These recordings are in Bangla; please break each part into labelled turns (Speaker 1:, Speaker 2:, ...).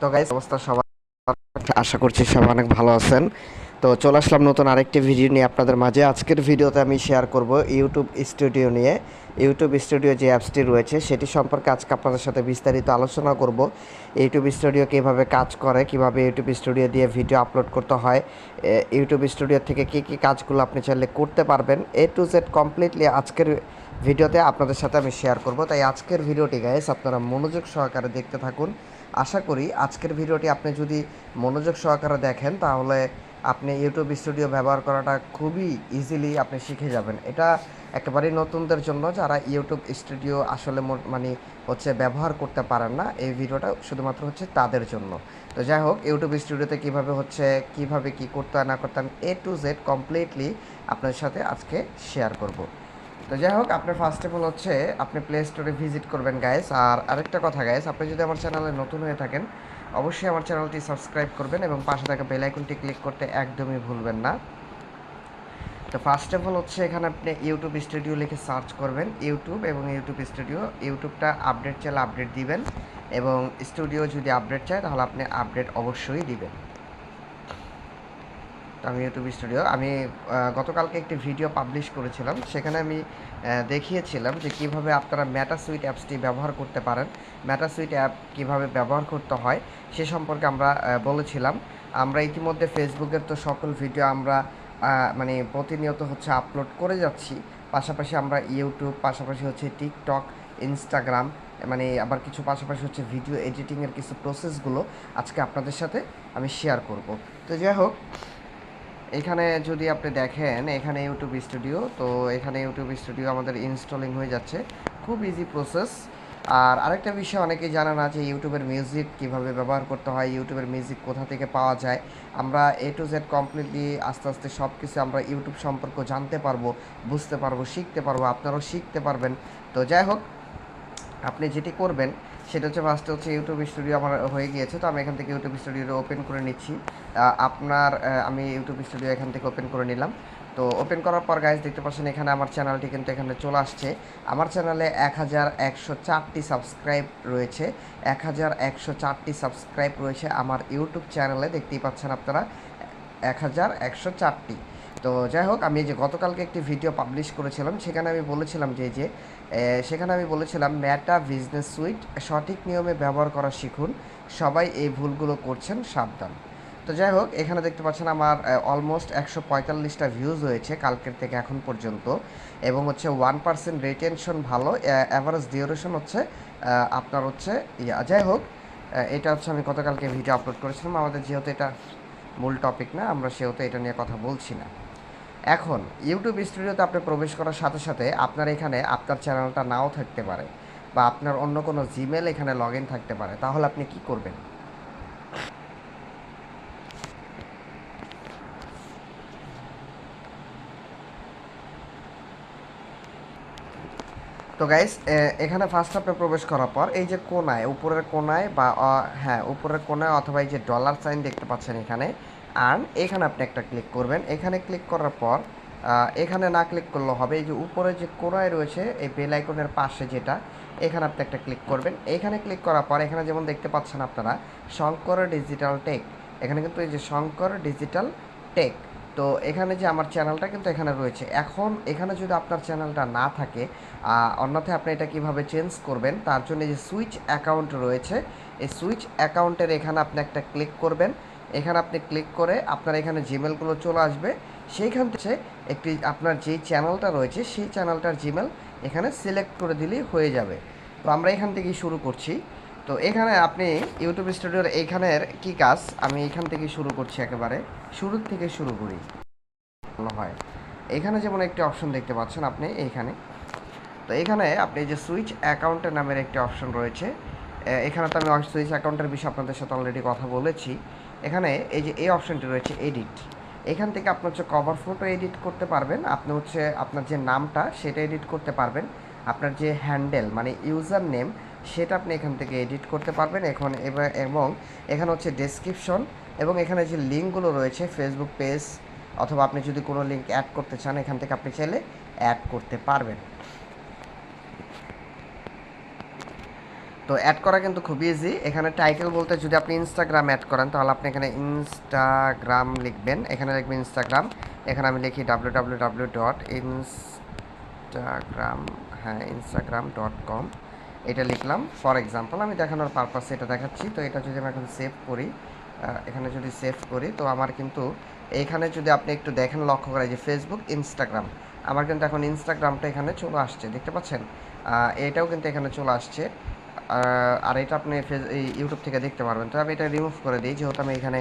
Speaker 1: তো গাইস অবস্থা সবার আশা করছি সবাই অনেক ভালো আছেন। তো চলে আসলাম নতুন আরেকটি ভিডিও নিয়ে আপনাদের মাঝে। আজকের ভিডিওতে আমি শেয়ার করব ইউটিউব স্টুডিও নিয়ে। ইউটিউব স্টুডিও যে অ্যাপসটি রয়েছে, সেটি সম্পর্কে আজকে আপনাদের সাথে বিস্তারিত আলোচনা করব। ইউটিউব স্টুডিও কীভাবে কাজ করে, কীভাবে ইউটিউব স্টুডিও দিয়ে ভিডিও আপলোড করতে হয় ইউটিউব স্টুডিও থেকে কী কী কাজগুলো আপনি চাইলে করতে পারবেন। এ টু জেড কমপ্লিটলি আজকের ভিডিওতে আপনাদের সাথে আমি শেয়ার করব। তাই আজকের ভিডিওটি গাইস আপনারা মনোযোগ সহকারে দেখতে থাকুন। আশা করি আজকের ভিডিওটি আপনি যদি মনোযোগ সহকারে দেখেন, তাহলে আপনি ইউটিউব স্টুডিও ব্যবহার করাটা খুবই ইজিলি আপনি শিখে যাবেন। এটা একেবারেই নতুনদের জন্য যারা ইউটিউব স্টুডিও আসলে মানে হচ্ছে ব্যবহার করতে পারেন না, এই ভিডিওটা শুধুমাত্র হচ্ছে তাদের জন্য। তো যাই হোক ইউটিউব স্টুডিওতে কীভাবে হচ্ছে, কীভাবে কি করতে না করতাম এ টু জেড কমপ্লিটলি আপনার সাথে আজকে শেয়ার করব। তো যাই হোক, আপনার ফার্স্ট অফ অল হচ্ছে আপনি প্লে স্টোরে ভিজিট করবেন গাইস আর আরেকটা কথা গাইস আপনি যদি আমার চ্যানেলে নতুন হয়ে থাকেন, অবশ্যই আমার চ্যানেলটি সাবস্ক্রাইব করবেন এবং পাশে থাকা বেল আইকনটি ক্লিক করতে একদমই ভুলবেন না। তো ফার্স্ট অফ অল হচ্ছে এখানে আপনি ইউটিউব স্টুডিও লিখে সার্চ করবেন ইউটিউব এবং ইউটিউব স্টুডিও ইউটিউবটা আপডেট চাইলে আপডেট দিবেন এবং স্টুডিও যদি আপডেট চায়, তাহলে আপনি আপডেট অবশ্যই দিবেন। আমি ইউটিউব স্টুডিও। আমি গতকালকে একটি ভিডিও পাবলিশ করেছিলাম। সেখানে আমি দেখিয়েছিলাম যে কীভাবে আপনারা ম্যাটা সুইট অ্যাপসটি ব্যবহার করতে পারেন ম্যাটা সুইট অ্যাপ কীভাবে ব্যবহার করতে হয়, সে সম্পর্কে আমরা বলেছিলাম। আমরা ইতিমধ্যে ফেসবুকের তো সকল ভিডিও আমরা মানে প্রতিনিয়ত হচ্ছে আপলোড করে যাচ্ছি। পাশাপাশি আমরা ইউটিউব পাশাপাশি হচ্ছে টিকটক ইনস্টাগ্রাম মানে আবার কিছু পাশাপাশি হচ্ছে ভিডিও এডিটিংয়ের কিছু প্রসেসগুলো আজকে আপনাদের সাথে আমি শেয়ার করব। তো যাই হোক এখানে যদি আপনি দেখেন, এখানে ইউটিউব স্টুডিও তো এখানে ইউটিউব স্টুডিও আমাদের ইনস্টলিং হয়ে যাচ্ছে। খুব ইজি প্রসেস আর আরেকটা বিষয়, অনেকেই জানা না যে ইউটিউবের মিউজিক কীভাবে ব্যবহার করতে হয় ইউটিউবের মিউজিক কোথা থেকে পাওয়া যায়। আমরা এ টু জেড কমপ্লিটলি আস্তে আস্তে সব কিছু আমরা ইউটিউব সম্পর্কে জানতে পারব, বুঝতে পারব, শিখতে পারব, আপনারাও শিখতে পারবেন। তো যাই হোক, আপনি যেটি করবেন সেটা হচ্ছে ফার্স্টে হচ্ছে ইউটিউব স্টুডিও আমার হয়ে গিয়েছে, তো আমি এখান থেকে ইউটিউব স্টুডিওটা ওপেন করে নিচ্ছি। আপনার আমি ইউটিউব স্টুডিও এখান থেকে ওপেন করে নিলাম। তো ওপেন করার পর গাইজ দেখতে পাচ্ছেন এখানে আমার চ্যানেলটি কিন্তু এখানে চলে আসছে। আমার চ্যানেলে এক হাজার একশো চারটি সাবস্ক্রাইব রয়েছে। এক হাজার একশো চারটি সাবস্ক্রাইব রয়েছে আমার ইউটিউব চ্যানেলে দেখতেই পাচ্ছেন আপনারা। এক হাজার একশো চারটি। তো যাই হোক, আমি যে গতকালকে একটি ভিডিও পাবলিশ করেছিলাম, সেখানে আমি বলেছিলাম যে যে সেখানে আমি বলেছিলাম ম্যাটা বিজনেস সুইট সঠিক নিয়মে ব্যবহার করা শিখুন, সবাই এই ভুলগুলো করছেন, সাবধান। তো যাই হোক, এখানে দেখতে পাচ্ছেন আমার অলমোস্ট একশো পঁয়তাল্লিশটা ভিউজ হয়েছে কালকের থেকে এখন পর্যন্ত, এবং হচ্ছে ওয়ান পার্সেন্ট রিটেনশন ভালো অ্যাভারেজ ডিউরেশন হচ্ছে আপনার হচ্ছে, ইয়া, যাই হোক এটা হচ্ছে আমি গতকালকে ভিডিও আপলোড করেছিলাম, আমাদের যেহেতু এটা মূল টপিক না, আমরা সেহেতু এটা নিয়ে কথা বলছি না। এখন ইউটিউব স্টুডিওতে আপনি প্রবেশ করার সাথে সাথে আপনার এখানে আপনার চ্যানেলটা নাও থাকতে পারে বা আপনার অন্য কোনো জিমেল এখানে লগ থাকতে পারে। তাহলে আপনি কি করবেন? তো গাইস এখানে ফার্স্ট আপনি প্রবেশ করার পর এই যে কোনায়, উপরের কোনায় বা হ্যাঁ উপরের কোনায় অথবা এই যে ডলার সাইন দেখতে পাচ্ছেন এখানে আর্ন এখানে আপনি একটা ক্লিক করবেন। এখানে ক্লিক করার পর এখানে না ক্লিক করলে হবে এই যে উপরে যে কোনায় রয়েছে, এই বেল আইকনের পাশে যেটা, এখানে আপনি একটা ক্লিক করবেন। এখানে ক্লিক করার পর, এখানে যেমন দেখতে পাচ্ছেন আপনারা, শঙ্কর ডিজিটাল টেক এখানে কিন্তু এই যে শঙ্কর ডিজিটাল টেক তো এখানে যে আমার চ্যানেলটা কিন্তু এখানে রয়েছে। এখন এখানে যদি আপনার চ্যানেলটা না থাকে অন্যথায় আপনি এটা কীভাবে চেঞ্জ করবেন, তার জন্য যে সুইচ অ্যাকাউন্ট রয়েছে, এই সুইচ অ্যাকাউন্টের এখানে আপনি একটা ক্লিক করবেন। এখানে আপনি ক্লিক করে আপনার এখানে জিমেলগুলো চলে আসবে। সেইখান থেকে একটি আপনার যেই চ্যানেলটা রয়েছে, সেই চ্যানেলটার জিমেল এখানে সিলেক্ট করে দিলেই হয়ে যাবে। তো আমরা এখান থেকেই শুরু করছি। তো এখানে আপনি ইউটিউব স্টুডিওর এইখানের কি কাজ? আমি এখান থেকে শুরু করছি একেবারে। শুরুর থেকে শুরু করি। ভালো হয়। এখানে যেমন একটি অপশন দেখতে পাচ্ছেন আপনি, এইখানে। তো এখানে আপনি যে সুইচ অ্যাকাউন্টের নামের একটি অপশন রয়েছে এখানে তো আমি সুইচ অ্যাকাউন্টের বিষয়ে আপনাদের সাথে অলরেডি কথা বলেছি। এখানে এই যে এই অপশনটি রয়েছে এডিট। এখান থেকে আপনি হচ্ছে কভার ফটো এডিট করতে পারবেন। আপনি হচ্ছে আপনার যে নামটা, সেটা এডিট করতে পারবেন। আপনার যে হ্যান্ডেল মানে ইউজার নেম সেটা আপনি এখান থেকে এডিট করতে পারবেন। এখন এবং এখানে হচ্ছে ডেসক্রিপশন এবং এখানে যে লিঙ্কগুলো রয়েছে ফেসবুক পেজ অথবা আপনি যদি কোনো লিঙ্ক অ্যাড করতে চান, এখান থেকে আপনি চাইলে অ্যাড করতে পারবেন। তো অ্যাড করা কিন্তু খুব ইজি এখানে টাইটেল বলতে যদি আপনি ইনস্টাগ্রাম অ্যাড করেন, তাহলে আপনি এখানে ইনস্টাগ্রাম লিখবেন। এখানে লিখবেন ইনস্টাগ্রাম এখানে আমি লিখি W W W dot Instagram হ্যাঁ ইনস্টাগ্রাম ডট কম এটা লিখলাম। ফর এক্সাম্পল আমি দেখানোর পারপাসে এটা দেখাচ্ছি। তো এটা যদি আমি এখন সেভ করি এখানে যদি সেভ করি, তো আমার কিন্তু এখানে যদি আপনি একটু দেখেন, লক্ষ্য করে যে ফেসবুক ইনস্টাগ্রাম আমার কিন্তু এখন ইনস্টাগ্রামটা এখানে চলে আসছে, দেখতে পাচ্ছেন? এটাও কিন্তু এখানে চলে আসছে। আর এটা আপনি ফেস- ইউটিউব থেকে দেখতে পারবেন। তো আমি এটা রিমুভ করে দিই, যেহেতু আমি এখানে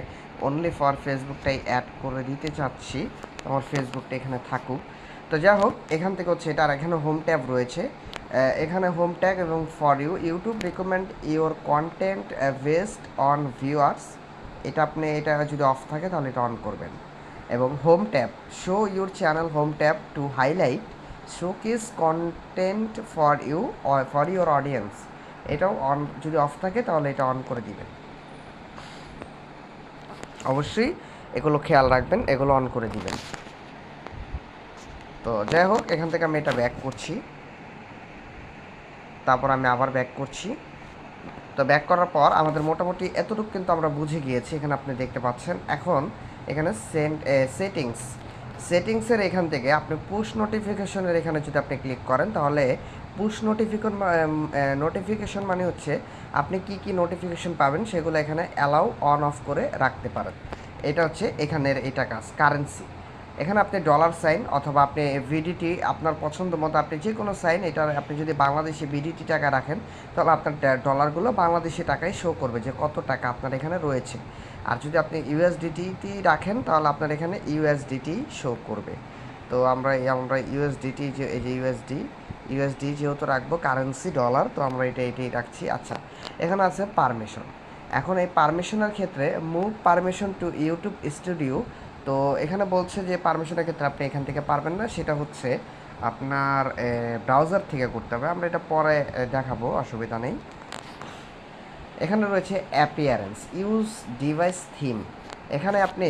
Speaker 1: অনলি ফর ফেসবুকটাই অ্যাড করে দিতে চাচ্ছি, আমার ফেসবুকটা এখানে থাকুক। তো যাই হোক, এখান থেকে হচ্ছে এটা, আর এখানে হোম ট্যাব রয়েছে। এখানে হোম ট্যাগ এবং for you YouTube recommend your content best on viewers এটা আপনি, এটা যদি অফ থাকে, তাহলে এটা অন করবেন। এবং home tab show your channel home tab to highlight showcase content for you for your audience এটাও অন যদি অফ থাকে তাহলে এটা অন করে দিবেন। অবশ্যই এগুলো খেয়াল রাখবেন, এগুলো অন করে দিবেন। তো যাই হোক, এখান থেকে আমি এটা ব্যাক করছি। তারপর আমি আবার ব্যাক করছি। তো ব্যাক করার পর আমাদের মোটামুটি এতটুকু কিন্তু আমরা বুঝে গিয়েছি, এখানে আপনি দেখতে পাচ্ছেন। এখন এখানে সেন্ট সেটিংস সেটিংসের এখান থেকে আপনি পুশ নোটিফিকেশনের এখানে যদি আপনি ক্লিক করেন, তাহলে পুশ নোটিফিকেশন নোটিফিকেশন মানে হচ্ছে আপনি কি কি নোটিফিকেশন পাবেন সেগুলো এখানে অ্যালাউ অন অফ করে রাখতে পারেন। এটা হচ্ছে এখানের এটা কাজ কারেন্সি এখানে আপনি ডলার সাইন অথবা আপনি ভিডিটি আপনার পছন্দ মতো আপনি যে কোনো সাইন এটা আপনি যদি বাংলাদেশি ভিডিটি টাকা রাখেন, তাহলে আপনার ডলারগুলো বাংলাদেশি টাকায় শো করবে যে কত টাকা আপনার এখানে রয়েছে। আর যদি আপনি ইউএসডিটি রাখেন, তাহলে আপনার এখানে ইউএসডিটি শো করবে। তো আমরা আমরা ইউএসডিটি যে, এই যে ইউএসডি ইউএসডি যেহেতু রাখব কারেন্সি ডলার তো আমরা এটা এটাই রাখছি। আচ্ছা এখানে আছে পারমিশন এখন এই পারমিশনের ক্ষেত্রে move permission to YouTube studio তো এখানে বলছে যে পারমিশনের ক্ষেত্রে আপনি এখান থেকে পারবেন না। সেটা হচ্ছে আপনার ব্রাউজার থেকে করতে হবে। আমরা এটা পরে দেখাবো, অসুবিধা নেই। এখানে রয়েছে অ্যাপিয়ারেন্স ইউজ ডিভাইস থিম এখানে আপনি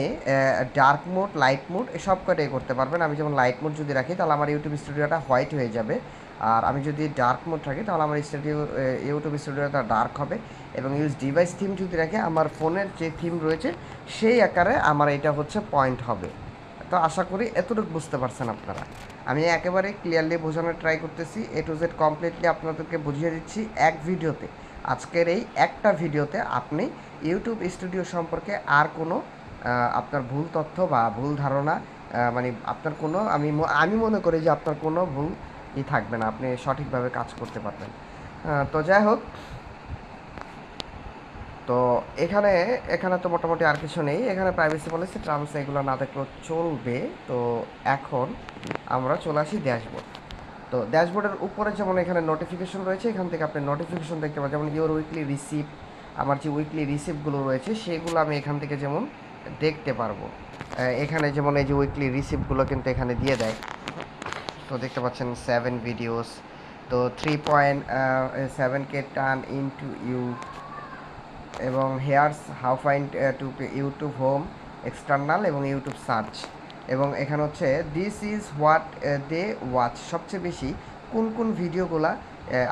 Speaker 1: ডার্ক মোড লাইট মোড সব কটাই করতে পারবেন। আমি যেমন লাইট মোড যদি রাখি, তাহলে আমার ইউটিউব স্টুডিওটা হোয়াইট হয়ে যাবে। আর আমি যদি ডার্ক মোড রাখি তাহলে আমার স্টুডিও ইউটিউব স্টুডিওটা ডার্ক হবে। এবং ইউজ ডিভাইস থিম যদি রাখি আমার ফোনের যে থিম রয়েছে, সেই আকারে আমার এটা হচ্ছে পয়েন্ট হবে। তো আশা করি এতটুকু বুঝতে পারছেন আপনারা। আমি একেবারে ক্লিয়ারলি বোঝানোর ট্রাই করতেছি। এ টু জেড কমপ্লিটলি আপনাদেরকে বুঝিয়ে দিচ্ছি এক ভিডিওতে। আজকের এই একটা ভিডিওতে আপনি ইউটিউব স্টুডিও সম্পর্কে আর কোনো আপনার ভুল তথ্য বা ভুল ধারণা মানে আপনার কোনো, আমি আমি মনে করি যে আপনার কোনো ভুল ই থাকবে না, আপনি সঠিকভাবে কাজ করতে পারবেন। তো যাই হোক, তো এখানে এখানে তো মোটামুটি আর কিছু নেই। এখানে প্রাইভেসি পলিসি টার্মস এগুলো না দেখলেও চলবে। তো এখন আমরা চলে আসি ড্যাশবোর্ড তো ড্যাশবোর্ডের উপরে যেমন এখানে নোটিফিকেশন রয়েছে, এখান থেকে আপনি নোটিফিকেশন দেখতে পাবেন যেমন ইওর উইকলি রিসিভ আমার যে উইকলি রিসিভগুলো রয়েছে, সেগুলো আমি এখান থেকে যেমন দেখতে পারব। এখানে যেমন এই যে উইকলি রিসিভগুলো কিন্তু এখানে দিয়ে দেয়। তো দেখতে পাচ্ছেন সেভেন ভিডিওস তো three point seven K turn in to you এবং here's how fine to YouTube home external এবং ইউটিউব সার্চ এবং এখানে হচ্ছে this is what they watch সবচেয়ে বেশি কোন কোন ভিডিওগুলা আহ,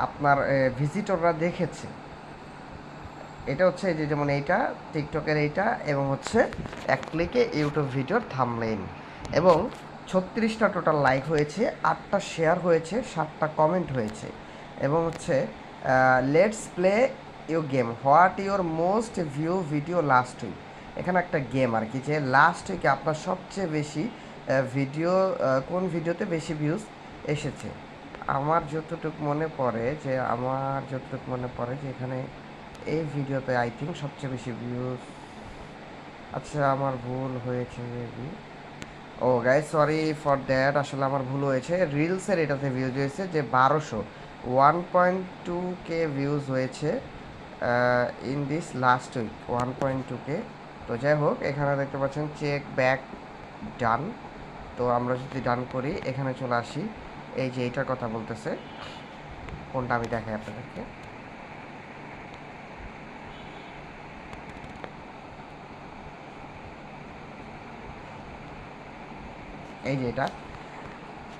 Speaker 1: আপনার ভিজিটররা দেখেছে? এটা হচ্ছে যে যেমন এইটা টিকটকের এইটা এবং হচ্ছে এক ক্লিকে ইউটিউব ভিডিওর থামলেন এবং ছত্রিশটা টোটাল লাইক হয়েছে, আটটা শেয়ার হয়েছে, সাতটা কমেন্ট হয়েছে। এবং হচ্ছে let's play you game what your most view video last week এখানে একটা গেম আর কি, যে লাস্ট উইকে আপনার সবচেয়ে বেশি ভিডিও কোন ভিডিওতে বেশি ভিউজ এসেছে? আমার যতটুকু মনে পড়ে যে, আমার যতটুকু মনে পড়ে যে এখানে এই ভিডিওতে আই থিঙ্ক সবচেয়ে বেশি ভিউজ আচ্ছা আমার ভুল হয়েছে। Oh guy sorry for that আসলে আমার ভুল হয়েছে। রিলসের এটাতে ভিউজ হয়েছে যে বারোশো। One point two K views হয়েছে in this last week one point two K তো যাই হোক, এখানে দেখতে পাচ্ছেন চেক ব্যাক ডান তো আমরা যদি ডান করি, এখানে চলে আসি। এই যে এইটার কথা বলতেছে, কোনটা আমি দেখাই আপনাদেরকে? এই যে এটা।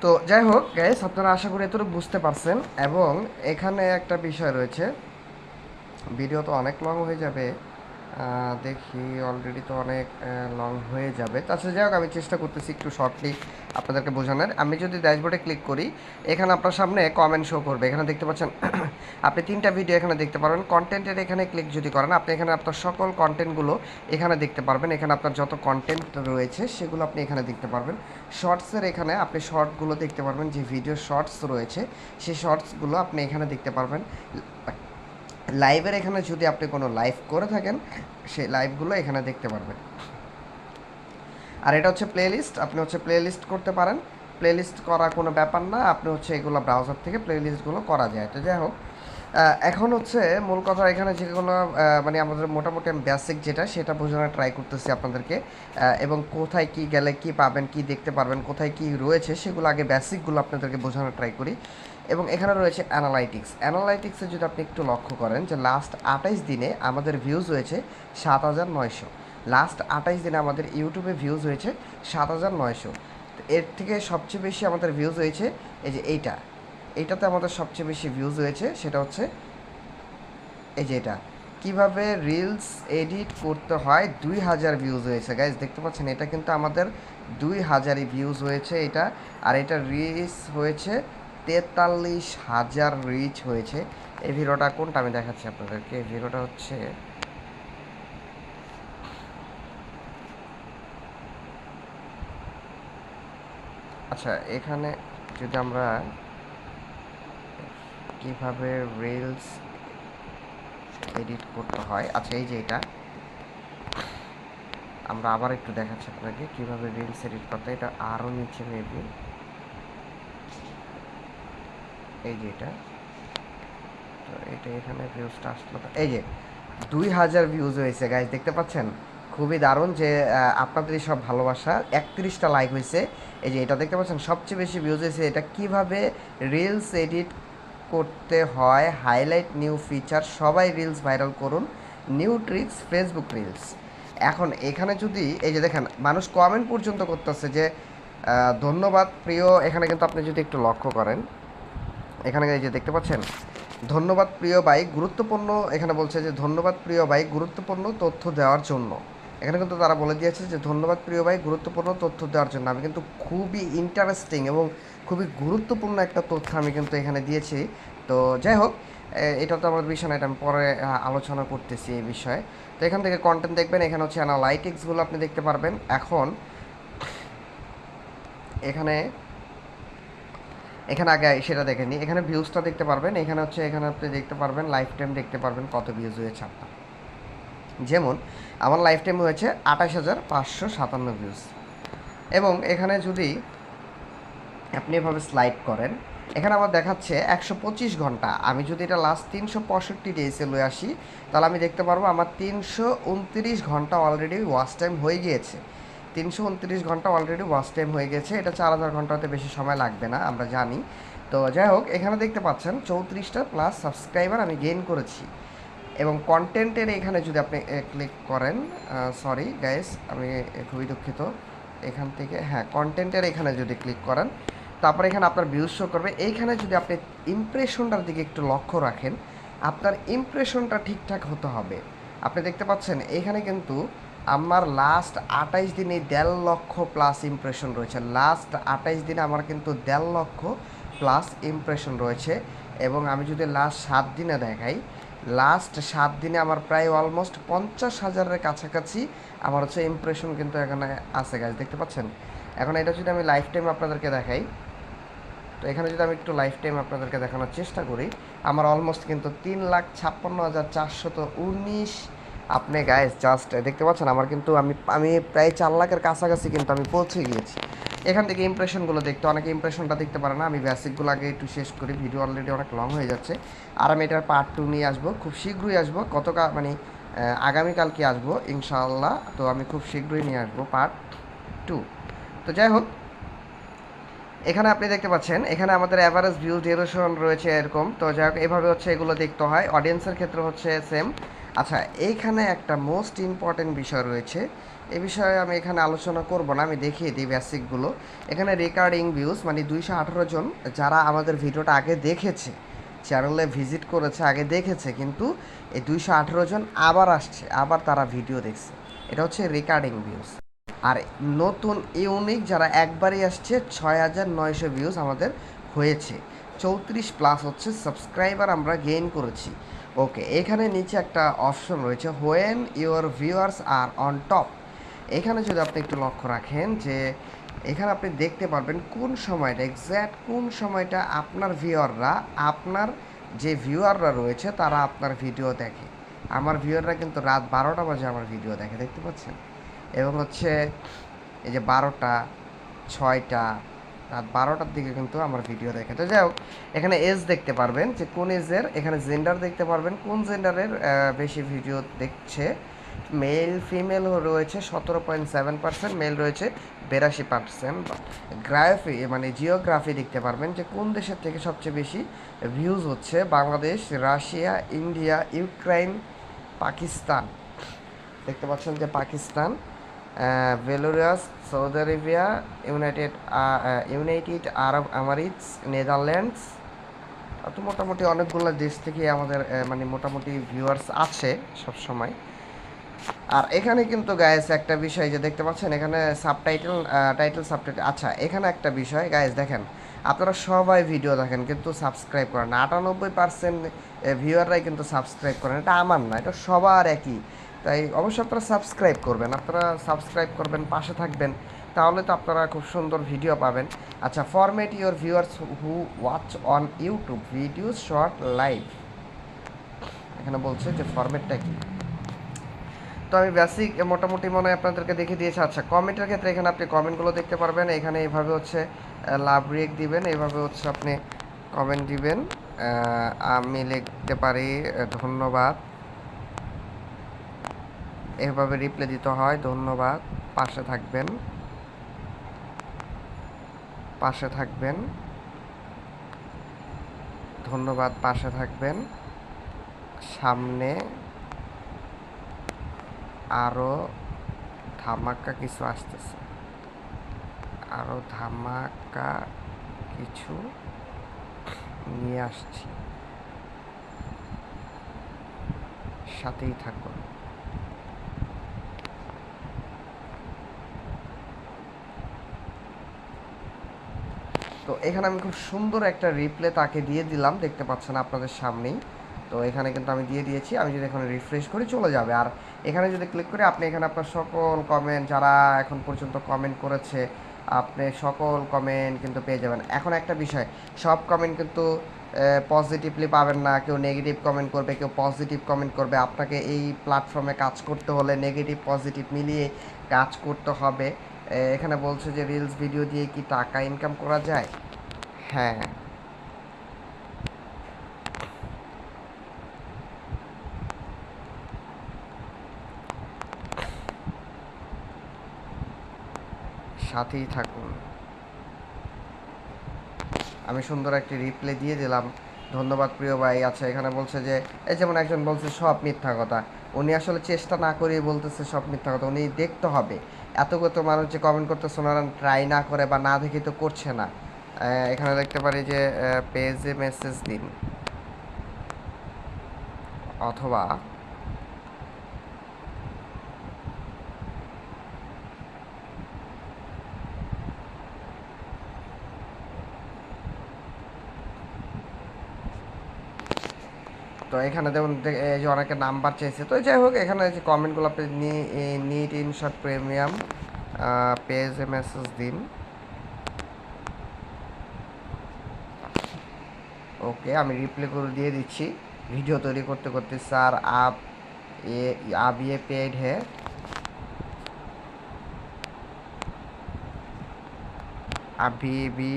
Speaker 1: তো যাই হোক গ্যাস আপনারা আশা করি এতটুকু বুঝতে পারছেন। এবং এখানে একটা বিষয় রয়েছে। ভিডিও তো অনেক লং হয়ে যাবে। দেখি অলরেডি তো অনেক লং হয়ে যাবে। তাছাড়া যাই হোক, আমি চেষ্টা করতেছি একটু শর্টলি আপনাদেরকে বোঝানোর। আমি যদি ড্যাশবোর্ডে ক্লিক করি, এখানে আপনার সামনে কমেন্ট শো করবে। এখানে দেখতে পাচ্ছেন, আপনি তিনটা ভিডিও এখানে দেখতে পারবেন কন্টেন্টের এখানে ক্লিক যদি করেন, আপনি এখানে আপনার সকল কন্টেন্টগুলো এখানে দেখতে পারবেন। এখানে আপনার যত কন্টেন্ট রয়েছে, সেগুলো আপনি এখানে দেখতে পারবেন। শর্টসের এখানে আপনি শর্টগুলো দেখতে পারবেন, যে ভিডিও শর্টস রয়েছে, সেই শর্টসগুলো আপনি এখানে দেখতে পারবেন। লাইভের এখানে যদি আপনি কোনো লাইভ করে থাকেন, সেই লাইভগুলো এখানে দেখতে পারবেন। আর এটা হচ্ছে প্লেলিস্ট আপনি হচ্ছে প্লেলিস্ট করতে পারেন। প্লেলিস্ট করা কোনো ব্যাপার না, আপনি হচ্ছে এগুলো ব্রাউজার থেকে প্লেলিস্টগুলো করা যায়। তো যাই হোক এখন হচ্ছে মূল কথা এখানে যেগুলো মানে আমাদের মোটামুটি বেসিক যেটা, সেটা বোঝানোর ট্রাই করতেছি আপনাদেরকে। এবং কোথায় কি গেলে কি পাবেন, কি দেখতে পারবেন, কোথায় কি রয়েছে, সেগুলো আগে বেসিকগুলো আপনাদেরকে বোঝানোর ট্রাই করি। এবং এখানে রয়েছে অ্যানালাইটিক্স অ্যানালাইটিক্সে যদি আপনি একটু লক্ষ্য করেন যে লাস্ট আঠাইশ দিনে আমাদের ভিউজ হয়েছে সাত হাজার নয়শো। লাস্ট আঠাইশ দিনে আমাদের ইউটিউবে ভিউজ হয়েছে সাত হাজার নয়শো। এর থেকে সবচেয়ে বেশি আমাদের ভিউজ হয়েছে এই যে এইটা। এইটাতে আমাদের সবচেয়ে বেশি ভিউজ হয়েছে, সেটা হচ্ছে এই যে এটা। কীভাবে রিলস এডিট করতে হয়? দুই হাজার ভিউজ হয়েছে গাইজ দেখতে পাচ্ছেন? এটা কিন্তু আমাদের দুই হাজারই ভিউজ হয়েছে এটা। আর এটা রিচ হয়েছে তেতাল্লিশ হাজার রিচ হয়েছে। এই ভিডিওটা কোনটা? আমি দেখাচ্ছি আপনাদেরকে। এই ভিডিওটা হচ্ছে আচ্ছা এখানে যদি আমরা কীভাবে রিলস এডিট করতে হয় আচ্ছা এই যে এটা। আমরা আবার একটু দেখাচ্ছি আপনাকে কীভাবে রিলস এডিট করতে এটা আরও নিচে মেবি এই যে এটা। তো এটা এখানে ভিউজটা আসলো। এই যে, দুই হাজার ভিউজ হয়েছে গাইজ দেখতে পাচ্ছেন? খুবই দারুণ যে আপনাদের সব ভালোবাসা। একত্রিশটা লাইক হয়েছে। এই যে এটা দেখতে পাচ্ছেন, সবচেয়ে বেশি ভিউজ হয়েছে এটা কীভাবে রিলস এডিট করতে হয় হাইলাইট নিউ ফিচার সবাই রিলস ভাইরাল করুন। নিউ ট্রিক্স ফেসবুক রিলস এখন এখানে যদি, এই যে দেখেন, মানুষ কমেন্ট পর্যন্ত করতেছে যে ধন্যবাদ, প্রিয়, এখানে কিন্তু আপনি যদি একটু লক্ষ্য করেন, এখানে এই যে দেখতে পাচ্ছেন, ধন্যবাদ, প্রিয় ভাই, গুরুত্বপূর্ণ, এখানে বলছে যে, ধন্যবাদ, প্রিয় ভাই, গুরুত্বপূর্ণ তথ্য দেওয়ার জন্য। এখানে কিন্তু তারা বলে দিয়েছে যে ধন্যবাদ প্রিয় ভাই, গুরুত্বপূর্ণ তথ্য দেওয়ার জন্য। আমি কিন্তু খুবই ইন্টারেস্টিং এবং খুবই গুরুত্বপূর্ণ একটা তথ্য আমি কিন্তু এখানে দিয়েছি। তো যাই হোক এটা তো আমার বিষয় না, এটা আমি পরে আলোচনা করতেছি এই বিষয়ে। তো এখান থেকে কন্টেন্ট দেখবেন, এখানে হচ্ছে অ্যানালাইটিক্সগুলো আপনি দেখতে পারবেন। এখন, এখানে এখানে আগে সেটা দেখে নিই। এখানে ভিউজটা দেখতে পারবেন। এখানে হচ্ছে, এখানে আপনি দেখতে পারবেন লাইফ টাইম দেখতে পারবেন কত ভিউজ হয়েছে আপনার। যেমন আমার লাইফ টাইম হয়েছে আঠাশ হাজার পাঁচশো সাতান্ন ভিউজ এবং এখানে যদি আপনি এভাবে স্লাইড করেন, এখানে আমার দেখাচ্ছে একশো পঁচিশ ঘণ্টা। আমি যদি এটা লাস্ট তিনশো পঁয়ষট্টি ডেজে লয়ে আসি, তাহলে আমি দেখতে পারব আমার তিনশো উনত্রিশ ঘণ্টা অলরেডি ওয়াচ টাইম হয়ে গিয়েছে। তিনশো উনত্রিশ ঘণ্টা অলরেডি ওয়াচ টাইম হয়ে গেছে। এটা চার হাজার ঘন্টাতে বেশি সময় লাগবে না, আমরা জানি। তো যাই হোক, এখানে দেখতে পাচ্ছেন চৌত্রিশটা প্লাস সাবস্ক্রাইবার আমি গেইন করেছি। এবং কন্টেন্টের এখানে যদি আপনি ক্লিক করেন সরি গাইস আমি খুবই দুঃখিত। এখান থেকে হ্যাঁ কন্টেন্টের এখানে যদি ক্লিক করেন, তারপর এখানে আপনার ভিউজ শো করবে। এইখানে যদি আপনি ইমপ্রেশনটার দিকে একটু লক্ষ্য রাখেন, আপনার ইমপ্রেশনটা ঠিকঠাক হতে হবে। আপনি দেখতে পাচ্ছেন, এখানে কিন্তু আমার লাস্ট আঠাইশ দিনে দেড় লক্ষ প্লাস ইমপ্রেশন রয়েছে। লাস্ট আঠাইশ দিনে আমার কিন্তু দেড় লক্ষ প্লাস ইমপ্রেশন রয়েছে। এবং আমি যদি লাস্ট সাত দিনে দেখাই লাস্ট সাত দিনে আমার প্রায় অলমোস্ট পঞ্চাশ হাজারের কাছাকাছি আমার হচ্ছে ইমপ্রেশন কিন্তু এখানে আছে গাছ দেখতে পাচ্ছেন? এখন এটা যদি আমি লাইফ টাইম আপনাদেরকে দেখাই, তো এখানে যদি আমি একটু লাইফ টাইম আপনাদেরকে দেখানোর চেষ্টা করি, আমার অলমোস্ট কিন্তু তিন লাখ ছাপ্পান্ন হাজার চারশত উনিশ। আপনি গাইস জাস্ট দেখতে পাচ্ছেন? আমার কিন্তু আমি আমি প্রায় চার লাখের কাছাকাছি কিন্তু আমি পৌঁছে গিয়েছি। এখান থেকে ইমপ্রেশনগুলো দেখতে, অনেকে ইমপ্রেশনটা দেখতে পারে না, আমি বেসিকগুলো আগে একটু শেষ করি ভিডিও অলরেডি অনেক লং হয়ে যাচ্ছে। আর আমি এটার পার্ট টু নিয়ে আসব, খুব শীঘ্রই আসব গতকাল মানে আগামীকালকে আসব, ইনশাআল্লাহ, তো আমি খুব শীঘ্রই নিয়ে আসব পার্ট টু তো যাই হোক, এখানে আপনি দেখতে পাচ্ছেন, এখানে আমাদের অ্যাভারেজ ভিউ ডিউরেশন রয়েছে এরকম, তো যাই হোক, এভাবে হচ্ছে এগুলো দেখতে হয়। অডিয়েন্সের ক্ষেত্রে হচ্ছে সেম আচ্ছা এইখানে একটা মোস্ট ইম্পর্টেন্ট বিষয় রয়েছে এই বিষয়ে আমি এখানে আলোচনা করব না, আমি দেখিয়ে দিই বেসিকগুলো। এখানে রেকর্ডিং ভিউজ মানে দুইশো আঠারো জন যারা আমাদের ভিডিওটা আগে দেখেছে চ্যানেলে ভিজিট করেছে, আগে দেখেছে, কিন্তু এই দুইশো আঠেরো জন আবার আসছে, আবার তারা ভিডিও দেখছে। এটা হচ্ছে রেকর্ডিং ভিউজ আর নতুন ইউনিক যারা একবারই আসছে, ছয় হাজার নয়শো ভিউজ আমাদের হয়েছে। চৌত্রিশ প্লাস হচ্ছে সাবস্ক্রাইবার আমরা গেইন করেছি। ওকে এখানে নিচে একটা অপশন রয়েছে when your viewers are on top এখানে যদি আপনি একটু লক্ষ্য রাখেন যে এখানে আপনি দেখতে পারবেন কোন সময়টা এক্স্যাক্ট কোন সময়টা আপনার ভিউয়াররা আপনার যে ভিউয়াররা রয়েছে তারা আপনার ভিডিও দেখে। আমার ভিউয়াররা কিন্তু রাত বারোটা বাজে আমার ভিডিও দেখে, দেখতে পাচ্ছেন? এবং হচ্ছে এই যে বারোটা, ছয়টা, রাত বারোটার দিকে কিন্তু আমার ভিডিও দেখে। তো যাই হোক, এখানে এজ দেখতে পারবেন যে কোন এজের এখানে জেন্ডার দেখতে পারবেন, কোন জেন্ডারের বেশি ভিডিও দেখছে মেল ফিমেল রয়েছে সতেরো পয়েন্ট সেভেন পার্সেন্ট মেল রয়েছে বিরাশি পার্সেন্ট গ্রাফি মানে জিওগ্রাফি দেখতে পারবেন যে কোন দেশের থেকে সবচেয়ে বেশি ভিউজ হচ্ছে, Bangladesh, Russia, India, Ukraine, Pakistan. দেখতে পাচ্ছেন যে Pakistan Belarus Saudi Arabia, United United Arab Emirates Netherlands. তো মোটামুটি অনেকগুলো দেশ থেকে আমাদের মানে মোটামুটি ভিউয়ার্স আছে সব সময় আর এখানে কিন্তু গায়েস একটা বিষয় যে দেখতে পাচ্ছেন, এখানে সাবটাইটেল টাইটেল সাবটাইটেল আচ্ছা এখানে একটা বিষয় গায়েস দেখেন, আপনারা সবাই ভিডিও দেখেন, কিন্তু সাবস্ক্রাইব করেন আটানব্বই পার্সেন্ট ভিউয়াররাই কিন্তু সাবস্ক্রাইব করেন। এটা আমার না, এটা সবার একই। তাই অবশ্যই আপনারা সাবস্ক্রাইব করবেন। আপনারা সাবস্ক্রাইব করবেন, পাশে থাকবেন, তাহলে তো আপনারা খুব সুন্দর ভিডিও পাবেন। আচ্ছা format your viewers who watch on YouTube video short live এখানে বলছে যে ফরম্যাটটা কি? তো আমি বেসিক মোটামুটি মনে হয় আপনাদেরকে দেখে দিয়েছি। আচ্ছা কমেন্টের ক্ষেত্রে এখানে আপনি কমেন্টগুলো দেখতে পারবেন। এখানে এইভাবে হচ্ছে লাভ রেক দিবেন, এইভাবে হচ্ছে আপনি কমেন্ট দিবেন। আমি লিখতে পারি ধন্যবাদ। এভাবে রিপ্লাই দিতে হয়, ধন্যবাদ। পাশে থাকবেন। পাশে থাকবেন। ধন্যবাদ, পাশে থাকবেন। সামনে আরও ধামাকা কিছু আসতেছে। আরও ধামাকা কিছু নিয়ে আসছি। সাথেই থাকুন তো এখানে আমি খুব সুন্দর একটা রিপ্লে তাকে দিয়ে দিলাম, দেখতে পাচ্ছেন আপনাদের সামনেই। তো এখানে কিন্তু আমি দিয়ে দিয়েছি। আমি যদি এখানে রিফ্রেশ করি চলে যাবে। আর এখানে যদি ক্লিক করি, আপনি এখানে আপনার সকল কমেন্ট যারা এখন পর্যন্ত কমেন্ট করেছে, আপনি সকল কমেন্ট কিন্তু পেয়ে যাবেন। এখন একটা বিষয়, সব কমেন্ট কিন্তু পজিটিভলি পাবেন না। কেউ নেগেটিভ কমেন্ট করবে, কেউ পজিটিভ কমেন্ট করবে। আপনাকে এই প্ল্যাটফর্মে কাজ করতে হলে নেগেটিভ পজিটিভ মিলিয়ে কাজ করতে হবে। এখানে বলছে যে রিলস ভিডিও দিয়ে কি টাকা ইনকাম করা যায়? হ্যাঁ। সাথেই থাকুন। আমি সুন্দর একটি রিপ্লে দিয়ে দিলাম। ধন্যবাদ প্রিয় ভাই। আচ্ছা এখানে বলছে যে, এই যেমন একজন বলছে সব মিথ্যা কথা। উনি আসলে চেষ্টা না করেই বলতেছে সব মিথ্যা কথা। উনি দেখতে হবে। এত কত মানুষ যে কমেন্ট করতেছে ওনারা ট্রাই না করে বা না দেখে তো করছে না। এখানে দেখতে পারি যে পেজে মেসেজ দিন। অথবা তো এখানে যেমন দে- এই যে অনেকে নাম্বার চাইছে তো যাই হোক এখানে যে কমেন্টগুলো আপনি নিট ইনশট প্রিমিয়াম পেজে মেসেজ দিন ওকে আমি রিপ্লাই করে দিয়ে দিচ্ছি ভিডিও তৈরি করতে করতে স্যার আপ এ आप ये पेड है अभी भी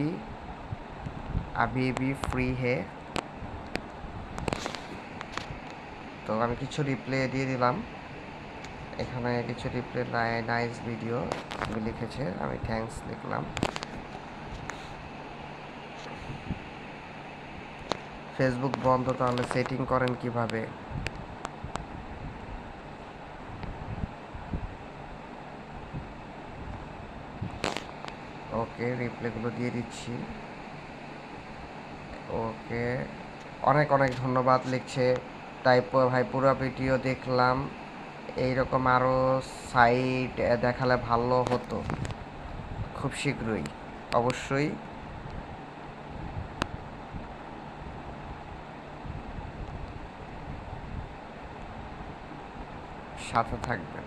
Speaker 1: अभी भी फ्री है তো আমি কিছু রিপ্লে দিয়ে দিলাম। এখানে কিছু রিপ্লে নাইস ভিডিও লিখেছে, আমি থ্যাঙ্কস লিখলাম। ফেসবুক বন্ধ, তাহলে সেটিং করেন কীভাবে? ওকে রিপ্লাইগুলো দিয়ে দিচ্ছি। ওকে অনেক অনেক ধন্যবাদ লিখছে। তাই প- ভাই, পুরো ভিডিও দেখলাম। এইরকম আরও সাইট দেখালে ভালো হতো। খুব শীঘ্রই, অবশ্যই। সাথে থাকবেন।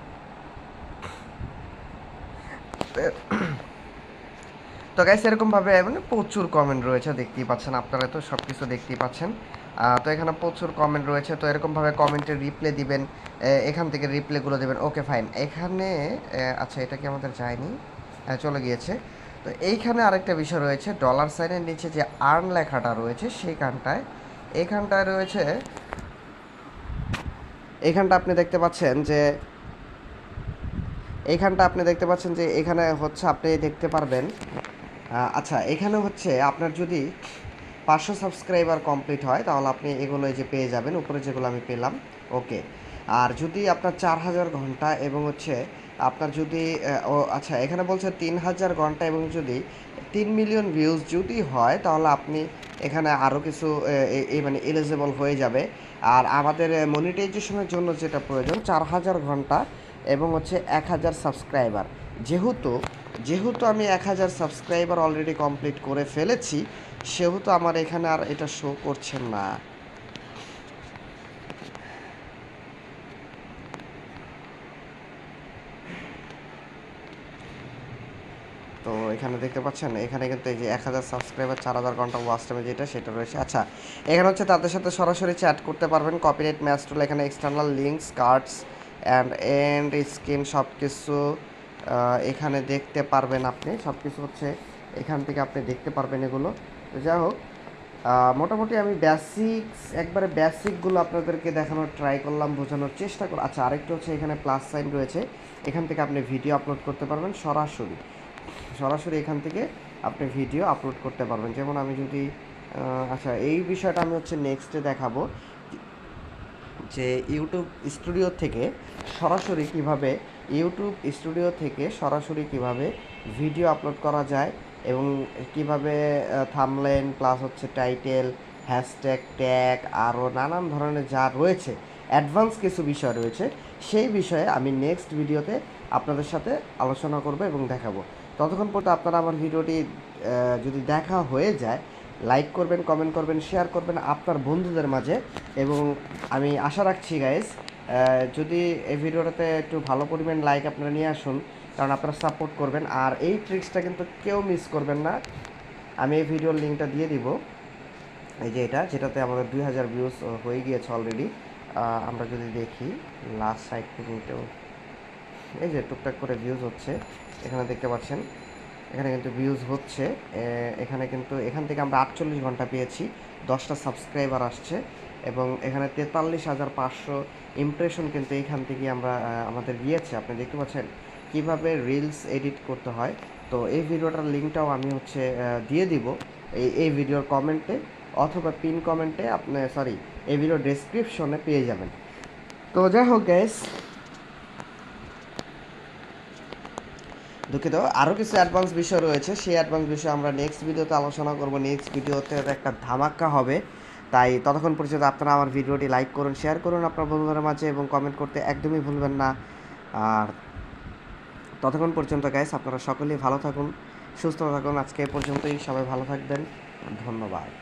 Speaker 1: তো গাইস এরকমভাবে মানে প্রচুর কমেন্ট রয়েছে, দেখতেই পাচ্ছেন আপনারা তো সব কিছু দেখতেই পাচ্ছেন। তো এখানে প্রচুর কমেন্ট রয়েছে, তো এরকমভাবে কমেন্টের রিপ্লে দিবেন এখান থেকে রিপ্লেগুলো দেবেন ওকে ফাইন এখানে আচ্ছা এটা কি আমাদের যায়নি? হ্যাঁ চলে গিয়েছে। তো এইখানে আরেকটা বিষয় রয়েছে ডলার সাইনের নিচে যে আর্ন লেখাটা রয়েছে সেইখানটায় এখানটায় রয়েছে এইখানটা আপনি দেখতে পাচ্ছেন যে এইখানটা আপনি দেখতে পাচ্ছেন যে এখানে হচ্ছে আপনি দেখতে পারবেন আচ্ছা এখানে হচ্ছে আপনার যদি পাঁচশো সাবস্ক্রাইবার কমপ্লিট হয়, তাহলে আপনি এগুলো যে পেয়ে যাবেন, উপরে যেগুলো আমি পেলাম, ওকে। আর যদি আপনার চার হাজার ঘণ্টা এবং হচ্ছে আপনার যদি ও আচ্ছা এখানে বলছে তিন হাজার ঘণ্টা এবং যদি তিন মিলিয়ন ভিউজ যদি হয়, তাহলে আপনি এখানে আরও কিছু মানে এলিজেবল হয়ে যাবে। আর আমাদের মনিটাইজেশনের জন্য যেটা প্রয়োজন, চার হাজার ঘণ্টা এবং হচ্ছে এক হাজার সাবস্ক্রাইবার। যেহেতু যেহেতু আমি এক হাজার সাবস্ক্রাইবার অলরেডি কমপ্লিট করে ফেলেছি সেহেতু আমার এখানে আর এটা শো করছে না। তো এখানে দেখতে পাচ্ছেন, এখানে কিন্তু এই যে এক হাজার সাবস্ক্রাইবার চার হাজার ঘণ্টা ওয়াচ টাইমে যেটা সেটা রয়েছে। আচ্ছা এখানে হচ্ছে তাদের সাথে সরাসরি চ্যাট করতে পারবেন। কপিরাইট ম্যাচ টুল এখানে external links cards and end screen সব কিছু এখানে দেখতে পারবেন আপনি। সব কিছু হচ্ছে এখান থেকে আপনি দেখতে পারবেন এগুলো। তো যাই হোক মোটামুটি আমি বেসিক্স একবারে বেসিকগুলো আপনাদেরকে দেখানোর ট্রাই করলাম, বোঝানোর চেষ্টা করলাম আচ্ছা আরেকটা হচ্ছে এখানে প্লাস সাইন রয়েছে। এখান থেকে আপনি ভিডিও আপলোড করতে পারবেন, সরাসরি। সরাসরি এখান থেকে আপনি ভিডিও আপলোড করতে পারবেন। যেমন আমি যদি আচ্ছা এই বিষয়টা আমি হচ্ছে নেক্সটে দেখাবো। যে ইউটিউব স্টুডিও থেকে সরাসরি কীভাবে ইউটিউব স্টুডিও থেকে সরাসরি কীভাবে ভিডিও আপলোড করা যায় এবং কীভাবে থামলেন প্লাস হচ্ছে টাইটেল হ্যাশট্যাগ ট্যাগ আরও নানান ধরনের যা রয়েছে অ্যাডভান্স কিছু বিষয় রয়েছে, সেই বিষয়ে আমি নেক্সট ভিডিওতে আপনাদের সাথে আলোচনা করব এবং দেখাবো। ততক্ষণ পর্যন্ত আপনারা আমার ভিডিওটি যদি দেখা হয়ে যায় লাইক করবেন কমেন্ট করবেন শেয়ার করবেন আপনার বন্ধুদের মাঝে এবং আমি আশা রাখছি গাইস যদি এই ভিডিওটাতে একটু ভালো পরিমাণ লাইক আপনারা নিয়ে আসুন কারণ আপনারা সাপোর্ট করবেন। আর এই ট্রিক্সটা কিন্তু কেউ মিস করবেন না। আমি এই ভিডিওর লিঙ্কটা দিয়ে দিব। এই যে এটা, যেটাতে আমাদের দুই হাজার ভিউজ হয়ে গিয়েছে অলরেডি আমরা যদি দেখি লাস্ট সাইড থেকে এই যে টুকটাক করে ভিউজ হচ্ছে, এখানে দেখতে পাচ্ছেন। এখানে কিন্তু ভিউজ হচ্ছে। এখানে কিন্তু, এখান থেকে আমরা আটচল্লিশ ঘণ্টা পেয়েছি। দশটা সাবস্ক্রাইবার আসছে। এবং এখানে তেতাল্লিশ হাজার পাঁচশো ইমপ্রেশন কিন্তু এইখান থেকে আমরা আমাদের গিয়েছে। আপনি দেখতে পাচ্ছেন? কীভাবে রিলস এডিট করতে হয়, তো এই ভিডিওটার লিঙ্কটাও আমি হচ্ছে দিয়ে দিব। এই এই ভিডিওর কমেন্টে অথবা পিন কমেন্টে আপনি সরি এই ভিডিও ডেসক্রিপশনে পেয়ে যাবেন। তো যাই হোক গ্যাস দুঃখিত আরও কিছু অ্যাডভান্স বিষয় রয়েছে। সেই অ্যাডভান্স বিষয়ে আমরা নেক্সট ভিডিওতে আলোচনা করব। নেক্সট ভিডিওতে একটা ধামাক্কা হবে। তাই ততক্ষণ পর্যন্ত আপনারা আমার ভিডিওটি লাইক করুন শেয়ার করুন আপনার বন্ধুদের মাঝে এবং কমেন্ট করতে একদমই ভুলবেন না। আর ততক্ষণ পর্যন্ত গাইস আপনারা সকলেই ভালো থাকুন, সুস্থ থাকুন। আজকে পর্যন্তই, সবাই ভালো থাকবেন। ধন্যবাদ।